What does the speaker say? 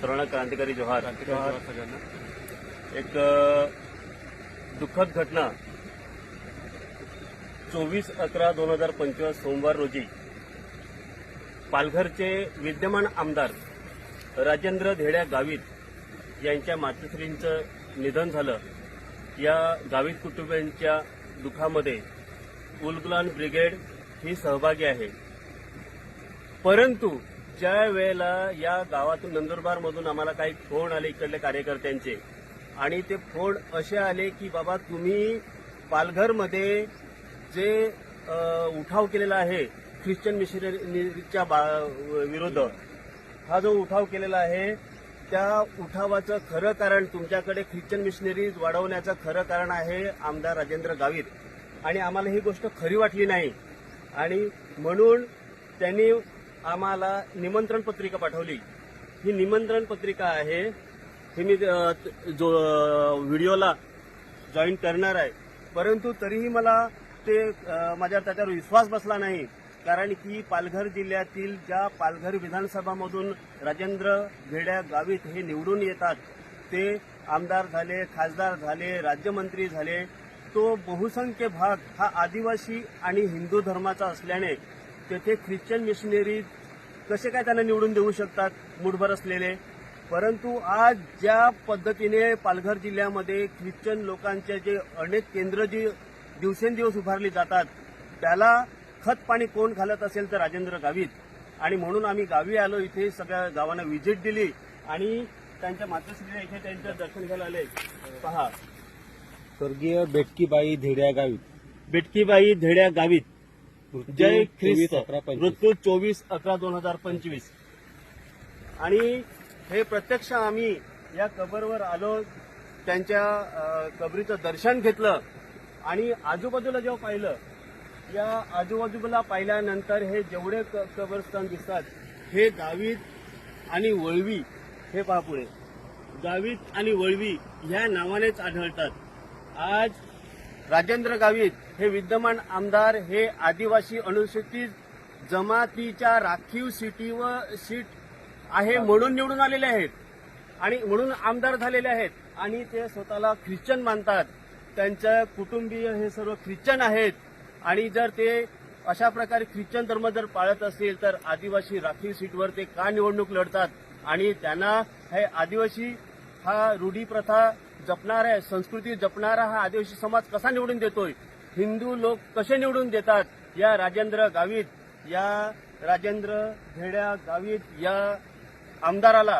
सर्वांना क्रांतिकारी जोहार. सगळ्यांना एक दुःखद घटना. चोवीस अकरा दोन हजार पंचवीस सोमवार रोजी पालघरचे विद्यमान आमदार राजेंद्र धेड्या गावित यांच्या मातोश्रींचं निधन झालं. या गावित कुटुंबियांच्या दुःखामध्ये उलगुलान ब्रिगेड ही सहभागी आहे. परंतु ज्या वेळेला या गावातून नंदुरबारमधून आम्हाला काही फोन आले इकडले कार्यकर्त्यांचे आणि ते फोन असे आले की बाबा तुम्ही पालघरमध्ये जे उठाव केलेला आहे ख्रिश्चन मिशनरीच्या बा- विरुद्ध हा जो उठाव केलेला आहे त्या उठावाचं खरं कारण तुमच्याकडे ख्रिश्चन मिशनरीज वाढवण्याचं खरं कारण आहे आमदार राजेंद्र गावित. आणि आम्हाला ही गोष्ट खरी वाटली नाही. आणि म्हणून त्यांनी आम्हाला निमंत्रण पत्रिका पाठवली. ही निमंत्रण पत्रिका आहे. हे मी जो व्हिडिओला जॉईन करणार आहे. परंतु तरीही मला ते माझ्या त्याच्यावर विश्वास बसला नाही. कारण की पालघर जिल्ह्यातील ज्या पालघर विधानसभामधून राजेंद्र घेड्या गावित हे निवडून येतात ते आमदार झाले खासदार झाले राज्यमंत्री झाले तो बहुसंख्य भाग हा आदिवासी आणि हिंदू धर्माचा असल्याने तेथे ख्रिश्चन मिशनरी कसे काय त्यांना निवडून देऊ शकतात? मुठभर असलेले. परंतु आज ज्या पद्धतीने पालघर जिल्ह्यामध्ये ख्रिश्चन लोकांचे जे अनेक केंद्र जी दिवसेंदिवस उभारली जातात त्याला खत पाणी कोण घालत असेल तर राजेंद्र गावित. आणि म्हणून आम्ही गावी आलो इथे सगळ्या गावांना व्हिजिट दिली आणि त्यांच्या मातोश्रीला इथे त्यांचं दर्शन घ्यायला आले. पहा. स्वर्गीय बेटकीबाई धेड्या गावित. बेटकीबाई धेड्या गावित. जय ख्रिस्त. 24 मृत्यू चोवीस अकरा दोन हजार पंचवीस. आणि हे प्रत्यक्ष आम्ही या कबरवर आलो त्यांच्या कबरीचं दर्शन घेतलं आणि आजूबाजूला जेव्हा पाहिलं या आजूबाजूला पाहिल्यानंतर हे जेवढे कबरस्थान दिसतात हे गावित आणि वळवी हे पहा पुढे. गावित आणि वळवी ह्या नावानेच आढळतात. आज राजेंद्र गावित हे विद्यमान आमदार हे आदिवासी अनुसूचित जमातीच्या राखीव सीटीवर सीट आहे म्हणून निवडून आलेले आहेत आणि म्हणून आमदार झालेले आहेत. आणि ते स्वतःला ख्रिश्चन मानतात. त्यांचं कुटुंबीय हे सर्व ख्रिश्चन आहेत. आणि जर ते अशा प्रकारे ख्रिश्चन धर्म जर पाळत असतील तर आदिवासी राखीव सीटवर ते का निवडणूक लढतात? आणि त्यांना हे आदिवासी हा रूढी प्रथा जपणारा आहे संस्कृती जपणारा हा आदिवासी समाज कसा निवडून देतोय? हिंदू लोक कसे निवडून देतात? या राजेंद्र गावित या राजेंद्र भेड्या गावित या आमदाराला